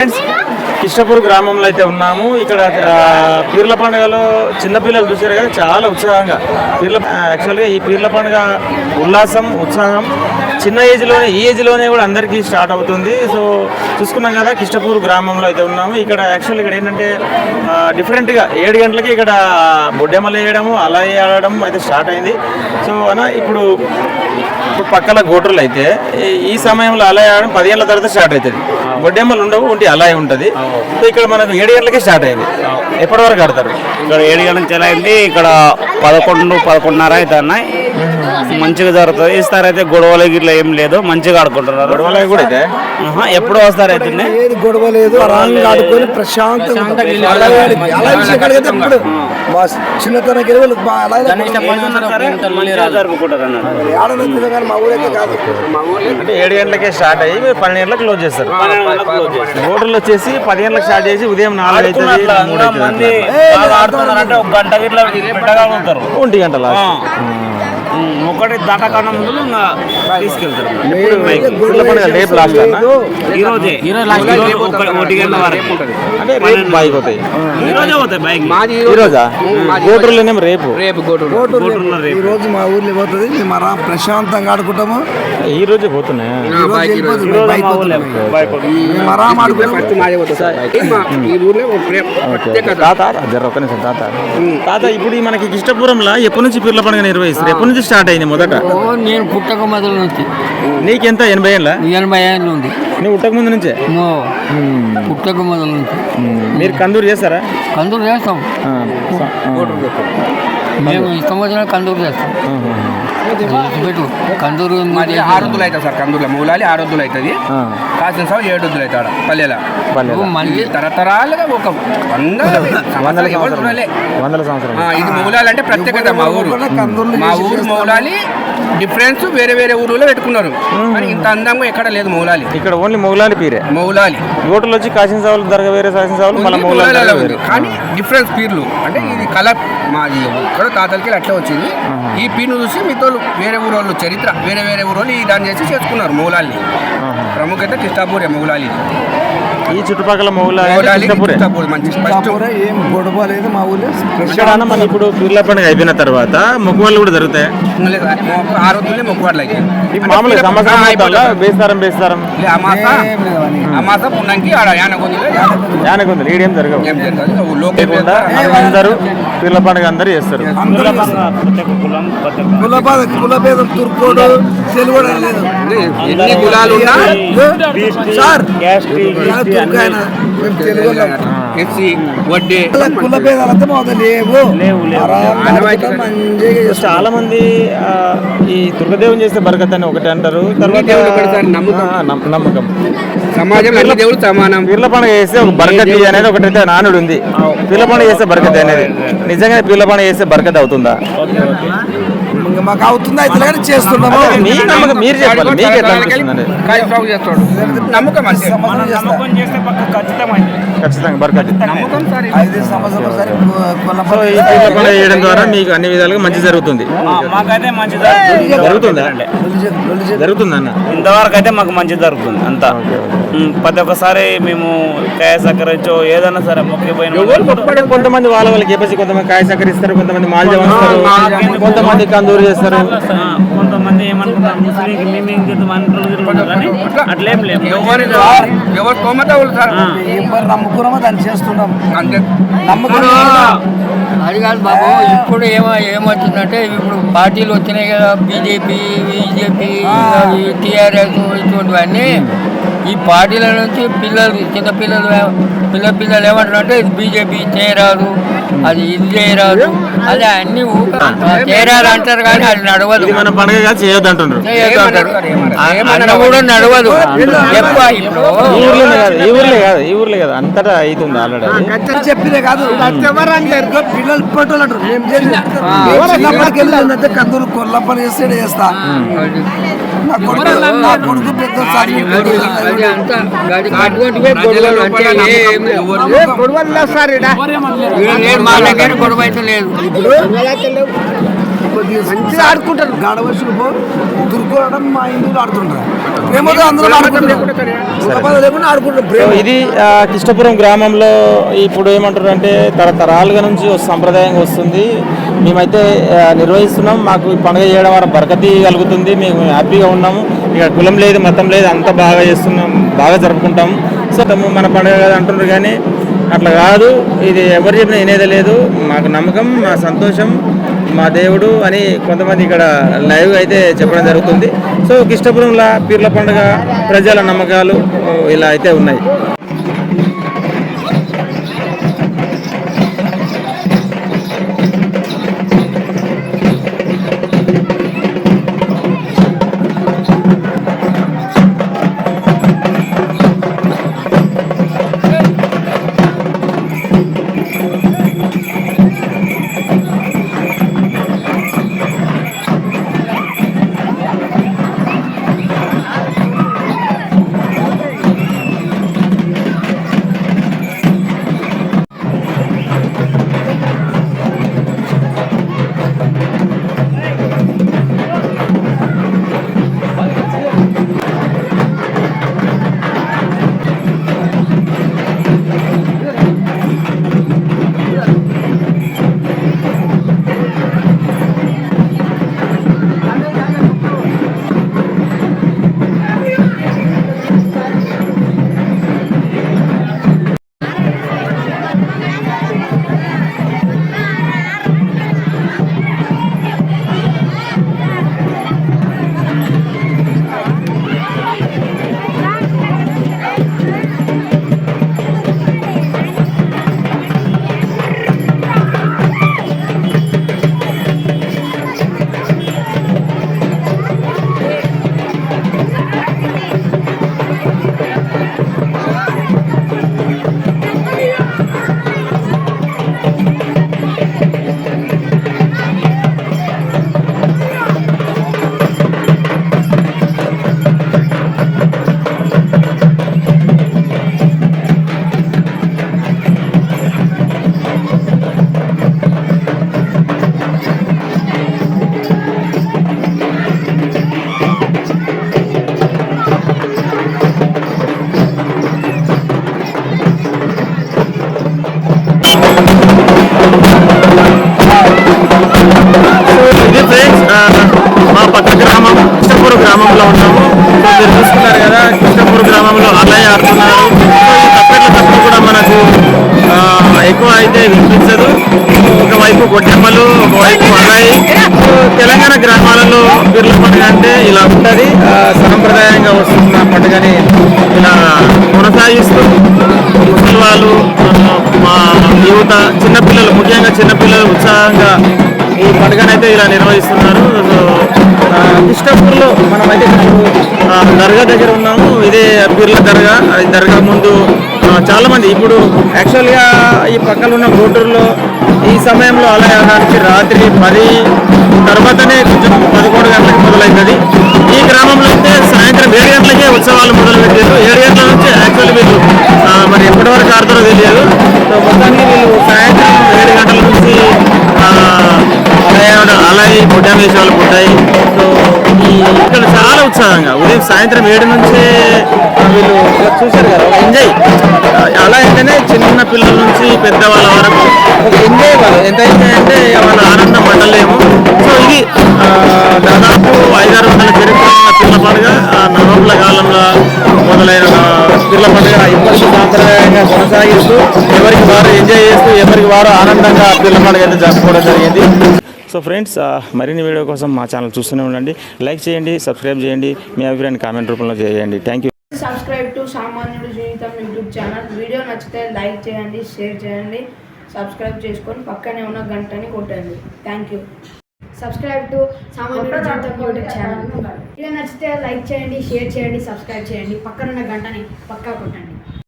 Friends కిష్టపూర్ గ్రామంలో అయితే ఉన్నాము. ఇక్కడ పీర్ల పండుగలో చిన్నపిల్లలు చూసారు కదా చాలా ఉత్సాహంగా. పీర్ల యాక్చువల్గా ఈ పీర్ల పండుగ ఉల్లాసం ఉత్సాహం చిన్న ఏజ్లోనే ఈ ఏజ్లోనే కూడా అందరికీ స్టార్ట్ అవుతుంది. సో చూసుకున్నాం కదా కిష్టపూర్ గ్రామంలో అయితే ఉన్నాము. ఇక్కడ యాక్చువల్ ఇక్కడ ఏంటంటే డిఫరెంట్గా ఏడు గంటలకి ఇక్కడ బొడ్డెమ్మలు వేయడము అలా ఆడడం అయితే స్టార్ట్ అయింది. సో అన్న ఇప్పుడు ఇప్పుడు పక్కల గోటర్లు అయితే ఈ- సమయంలో అలా ఆడడం పదిహేనుల తర్వాత స్టార్ట్ అవుతుంది. గొడ్డెమ్మలు ఉండవు ఉంటే అలాగే ఉంటుంది. సో ఇక్కడ మనకు ఏడు గంటలకే స్టార్ట్ అయింది. ఎప్పటి వరకు ఆడతారు? ఇక్కడ ఏడు గంటల నుంచి ఎలా అయింది? ఇక్కడ పదకొండు పదకొండున్నర అయితే అన్నాయి మంచిగా జరుగుతుంది. అయితే గొడవలు గిట్ల ఏం లేదు మంచిగా ఆడుకుంటున్నారు. గొడవలు కూడా అయితే? ఆహా, ఎప్పుడో వస్తారు అయితే ఏది గొడవ లేదు ఆడుకొని ప్రశాంతంగా ఉంటాం. అలాగే ఆడి- అలా విషయం ఎక్కడికైతే ఇప్పుడు. మా చిన్నతనం గెలవలు మంచిగా జరుపుకుంటారు అన్నట్టు ఆడలేదు కానీ మా ఊరైతే కాదు. మా ఊళ్ళో అంటే ఏడు గంటలకే స్టార్ట్ అయ్యి మీరు పన్నెండు గంటలకు క్లోజ్ చేస్తారు. గోటర్లు వచ్చేసి పది గంటలకు స్టార్ట్ చేసి ఉదయం నాలుగు అవుతుంది మూడు మంది బాగా ఒక గంట గిట్ల పెట్టగలుగుతారు ఒంటి గంట ఆ. ఒకటి దాటకన్నా ముందు తీసుకెళ్తారు. రేపు రోజే ఈ రోజు ఒకటి గంటల వరకు. అంటే రేపు బైక్ అవుతాయి ఈ రోజే పోతాయి బైక్ ఈ రోజా గోటర్లోనేమో రేపు. ఓటు గోటున్నారు ఈ రోజు మా ఊర్లో పోతుంది. మేము ప్రశాంతంగా ఆడుకుంటాము. ఈ రోజే పోతున్నాయి తాత జర ఒక్క నిమిషం తాత. తాత ఇప్పుడు ఈ మనకి ఇష్టపురంలో ఎప్పటి నుంచి పీర్ల పండుగ నిర్వహిస్తారు? ఎప్పటి నుంచి స్టార్ట్ అయింది మొదట? ఓ, నేను పుట్టక మొదలు నుంచి. నీకెంత? ఎనభై ఏళ్ళ? ఎనభై ఏళ్ళు ఉంది నువ్వు ఉట్టక ముందు నుంచే? ఓ, పుట్టక మొదలు నుంచి. మీరు కందూరు చేస్తారా కందూరు చేస్తాం. మేము వచ్చిన కందూరు చేస్తాం. పెట్టు. కందూరు మాది ఆరుద్దులు అవుతుంది సార్ కందుల మూలాలి ఆరుద్దులు అవుతుంది. ఆ, కాసిన సాగు ఏడుద్దులు అవుతాడు పల్లెల. మళ్ళీ తరతరాలుగా ఒక వంద వందల సంవత్సరాలు ఇది మూలాలి అంటే ప్రత్యేకత మా ఊరు. కందుర్లు మా ఊరు మౌలాలి డిఫరెన్స్ వేరే వేరే ఊర్లో పెట్టుకున్నారు. కానీ ఇంత అందంగా ఎక్కడ లేదు మౌలాలి. ఇక్కడ ఓన్లీ మొగలాలి పీరే. మౌలాలి. ఓటర్లు వచ్చి కాసిన సావులు దర్గా వేరే కాసిన సావులు మళ్ళీ మౌలాలిలో దర్గా ఉంది. వేరే. కానీ డిఫరెన్స్ పీర్లు. అంటే ఇది కలర్ మాది ఇక్కడ తాతలకి అట్లా వచ్చింది. ఈ పీర్ను చూసి మీతో వేరే ఊరోళ్ళు చరిత్ర వేరే వేరే ఊరోళ్ళు ఈ దాన్ని చేసి చేసుకున్నారు మౌలాలి ఆహా. ప్రముఖత కిష్టాపూరే మౌలాలి ఈ చుట్టుపక్కల కాపురా ఏం గొడవ లేదు మా ఊర్లో ఇక్కడ మన ఇప్పుడు పీర్ల పండుగ అయిపోయిన తర్వాత మొక్కువాళ్ళు కూడా జరుగుతాయి? ఆ రోజులే మొక్కువాళ్ళు మామూలుగా సంవత్సరం బేస్తారం బేస్తారం. అమాస పుణ్యంకి యానకొందిలో ఈడేం జరగవు. లేకుండా అందరూ పీర్ల పండుగ అందరూ చేస్తారు. కులభేద తుర్కోడు లేదు ఎన్ని కులాలు ఉన్నా సార్ వడ్డీ. కుల భేదాలంతా మాకు లేవు. చాలా మంది ఈ దుర్గదేవం చేస్తే బరకత్ అని ఒకటి అంటారు. తర్వాత నమ్మకం. సమాజం అన్ని దేవుడు సమానం. పీర్ల పండుగ చేస్తే ఒక బరకతి అనేది ఒకటైతే నానుడు ఉంది పీర్ల పండుగ చేస్తే బరకతి అనేది. నిజంగా పీర్ల పండుగ చేస్తే బరకతి అవుతుందా? ఇంకా మాకు అవుతుంది అయితే కానీ చేస్తున్నాము. అదే మీ నమ్మకం మీరు చెప్పాలి మీకు ఎట్లా అనిపిస్తుంది కాయ సాగు చేస్తాడు. నమ్మకం అంతే. సంవత్సరం చేస్తాం నమ్మకం చేస్తే పక్క ఖచ్చితమైంది ఖచ్చితంగా బరకతి నమ్మకం సార్ ఐదు సంవత్సరం సరే కొన్న సో ఈ పీర్ల పండుగ చేయడం ద్వారా మీకు అన్ని విధాలుగా మంచి జరుగుతుంది. ఆ, మాకైతే మంచి జరుగుతుంది. అన్న? ఇంతవరకు అయితే మాకు మంచి జరుగుతుంది అంతా. ప్రతి ఒక్కసారి మేము కాయ సక్కరించో ఏదైనా సరే మొక్కిపోయిన కొంతమంది వాళ్ళ వాళ్ళకి చెప్పేసి కొంతమంది కాయ సక్కరిస్తారు కొంతమంది వస్తారు కొంతమంది కందూరు చేస్తారు? ఆ, కొంతమంది ఏమనుకుంటారు ముస్లింకి మేమేం చేద్దాం అంటారు కానీ అట్లేం లేదు. ఎవరి ఎవరు తోమత వాళ్ళు సార్? ఎవరు నమ్ముకున్నామో? దాన్ని చేస్తున్నాం. అంతే. నమ్మకం అది కాదు బాబు ఇప్పుడు ఏమో ఏమవుతుందంటే ఇప్పుడు పార్టీలు వచ్చినాయి కదా బీజేపీ బీజేపీ టీఆర్ఎస్ ఇటువంటివన్నీ. ఈ పార్టీల నుంచి పిల్లలు చిన్న పిల్లలు పిల్ల పిల్లలు ఏమంటారంటే ఇది బీజేపీ చేయరాదు. అది ఇది చేయరాదు అది అన్ని ఊక- చేయరాదు అంటారు కానీ అది నడవదు మన పండుగ చేయొద్దు అంటున్నారు అన్న కూడా నడవదు. ఎక్కువ ఇప్పుడు? ఈ ఊర్లోనే కాదు ఈ ఊర్లే కాదు ఈ ఊర్లే కాదు. అంతటా అవుతుంది ఆల్రెడీ చెప్పినే కాదు. పిల్లలు కందులు కొల్ల పని చేస్తే. నా కొడుకు మా దగ్గర గొడవ అయితే లేదు. మంచిగా ఆడుకుంటారు. గడవలసిన పో దుర్కోవడం మా హిందువులు ఆడుతుంటారు. ఇది ఆ, కిష్టపురం గ్రామంలో ఇప్పుడు ఏమంటారు అంటే తరతరాలుగా నుంచి ఒక సంప్రదాయంగా వస్తుంది. మేమైతే నిర్వహిస్తున్నాం. మాకు ఈ పండుగ చేయడం వల్ల బరకతి కలుగుతుంది. మేము హ్యాపీగా ఉన్నాము. ఇక కులం లేదు మతం లేదు అంతా బాగా చేస్తున్నాం బాగా జరుపుకుంటాం. సో తమ మన పండుగ కదా అంటున్నారు కానీ అట్లా కాదు ఇది ఎవరు చెప్పినా వినేది లేదు. మాకు నమ్మకం మా సంతోషం మా దేవుడు అని కొంతమంది ఇక్కడ లైవ్ అయితే చెప్పడం జరుగుతుంది. సో కిష్టపురంలో పీర్ల పండుగ ప్రజల నమ్మకాలు ఇలా అయితే ఉన్నాయి. మీరు చూస్తున్నారు కదా కృష్ణపూర్ గ్రామంలో అలయ ఆడుతున్నారు. ఈ తప్పెట్ల తప్పు కూడా మనకు ఎక్కువ అయితే వినిపించదు. ఒకవైపు గొడ్డెమ్మలు ఒకవైపు అలయి తెలంగాణ గ్రామాలలో బిర్ల పండుగ అంటే ఇలా ఉంటుంది. సాంప్రదాయంగా వస్తున్న పండుగని ఇలా కొనసాగిస్తూ ముసలి వాళ్ళు మా యువత చిన్నపిల్లలు ముఖ్యంగా చిన్నపిల్లలు ఉత్సాహంగా ఈ పండుగనైతే ఇలా నిర్వహిస్తున్నారు. సో మనమైతే దర్గా దగ్గర ఉన్నాము. ఇదే పీర్ల దర్గా. దర్గా ముందు చాలామంది ఇప్పుడు యాక్చువల్గా ఈ పక్కన ఉన్న గోటూరులో ఈ సమయంలో అలా ఆడడానికి రాత్రి పది తర్వాతనే కొంచెం పదకొండు గంటలకు మొదలవుతుంది ఈ గ్రామంలో అయితే సాయంత్రం ఏడు గంటలకే ఉత్సవాలు మొదలు పెట్టారు ఏడు గంటల నుంచి యాక్చువల్ వీళ్ళు మరి ఎప్పటి వరకు ఆడతారో తెలియదు. సో మొత్తానికి వీళ్ళు సాయంత్రం ఏడు గంటల నుంచి ఆ, అలాగే అలాగే పుట్టాయి. ఇక్కడ చాలా ఉత్సాహంగా. ఉదయం సాయంత్రం ఏడు నుంచే వీళ్ళు చూశారు కదా ఎంజాయ్ అలా అయితేనే చిన్న పిల్లల నుంచి పెద్దవాళ్ళ వరకు ఎంజాయ్ వాళ్ళు ఎంత ఎంజాయ్ అంటే వాళ్ళ ఆనందం మండలేము. సో ఇది దాదాపు ఐదారు వందల చరిత్ర పిల్ల పండుగ. ఆ నవంబర్ల కాలంలో మొదలైన పిల్ల పండుగ ఇప్పటికీ సాంప్రదాయంగా కొనసాగిస్తూ ఎవరికి వారు ఎంజాయ్ చేస్తూ ఎవరికి వారు ఆనందంగా పిల్ల పండుగ అయితే జరుపుకోవడం జరిగింది. సో ఫ్రెండ్స్ మరిన్ని వీడియో కోసం మా ఛానల్ చూస్తూనే ఉండండి. లైక్ చేయండి సబ్స్క్రైబ్ చేయండి మీ అభిప్రాయాన్ని కామెంట్ రూపంలో చేయండి. Thank you subscribe to Samanyudu Jeevitham YouTube channel video నచ్చితే లైక్ చేయండి షేర్ చేయండి. సబ్స్క్రైబ్ చేసుకొని పక్కనే ఉన్న గంటని కొట్టండి. Thank you subscribe to Samanyudu Jeevitham YouTube channel video నచ్చితే లైక్ చేయండి షేర్ చేయండి సబ్స్క్రైబ్ చేయండి. పక్కనున్న గంటని పక్కా కొట్టండి.